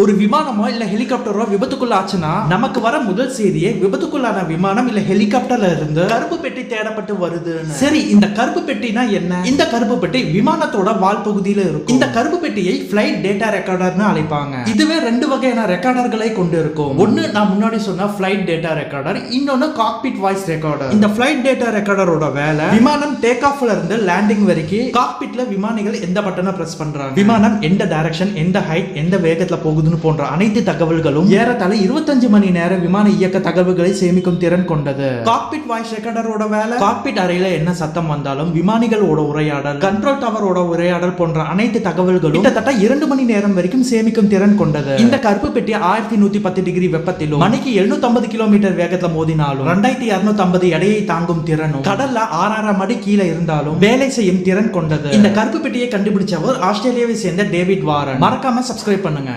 ஒரு விமானமோ இல்ல ஹெலிகாப்டரோ விபத்துக்குள்ள ஆச்சுன்னா நமக்கு வர முதல் செய்தியே விபத்துக்குள்ளான விமானம் இல்ல ஹெலிகாப்டர்ல இருந்து கருப்பு பெட்டி தேடப்பட்டு வருது சரி இந்த கருப்பு பெட்டினா என்ன? இந்த கருப்பு பெட்டி விமானத்தோட வால் பகுதியில இருக்கும். இந்த கருப்பு பெட்டியை பிளைட் டேட்டா ரெக்கார்டர்னு அழைப்பாங்க. இதுவே ரெண்டு வகையான ரெக்கார்டர்களை கொண்டு இருக்கும் ஒன்னு நான் முன்னாடி சொன்ன பிளைட் டேட்டா ரெக்கார்டர் இன்னொன்னு காக்பிட் வாய்ஸ் ரெக்கார்டர் இந்த பிளைட் டேட்டா ரெக்கார்டரோட வேலை விமானம் டேக் ஆஃப்ல இருந்து லேண்டிங் வரைக்கும் காக்பிட்ல விமானிகள் எந்த பட்டனை பிரஸ் பண்றாங்க? விமானம் எந்த டைரக்ஷன் எந்த ஹைட் எந்த வேகத்துல போகுதுன்னு போன்ற அனைத்து தகவல்களும் ஏறத்தாழ 25 மணி நேர விமான இயக்க தகவல்களை சேமிக்கும் திறன் கொண்டது. காக்பிட் வாய்ஸ் ரெக்கார்டரோட வேலை. காக்பிட் அறையில என்ன சத்தம் வந்தாலும் விமானிகளோட உரையாடல் கண்ட்ரோல் டவரோட உரையாடல் போன்ற அனைத்து தகவல்களும் கிட்டத்தட்ட இரண்டு மணி நேரம் வரைக்கும் சேமிக்கும் திறன் கொண்டது. இந்த கருப்பு பெட்டி ஆயிரத்தி நூத்தி பத்து டிகிரி வெப்பத்திலும் மணிக்கு 750 கிலோமீட்டர் வேகத்துல மோதினாலும் ரெண்டாயிரத்தி இருநூத்தி ஐம்பது எடையை தாங்கும் திறனும் கடல்ல ஆறாயிரம் அடி கீழே இருந்தாலும் வேலை செய்யும் திறன் கொண்டது. இந்த கருப்பு பெட்டியை கண்டுபிடிச்சவர் ஆஸ்திரேலியாவை சேர்ந்த டேவிட் வாரன். மறக்காம சப்ஸ்கிரைப் பண்ணுங்க.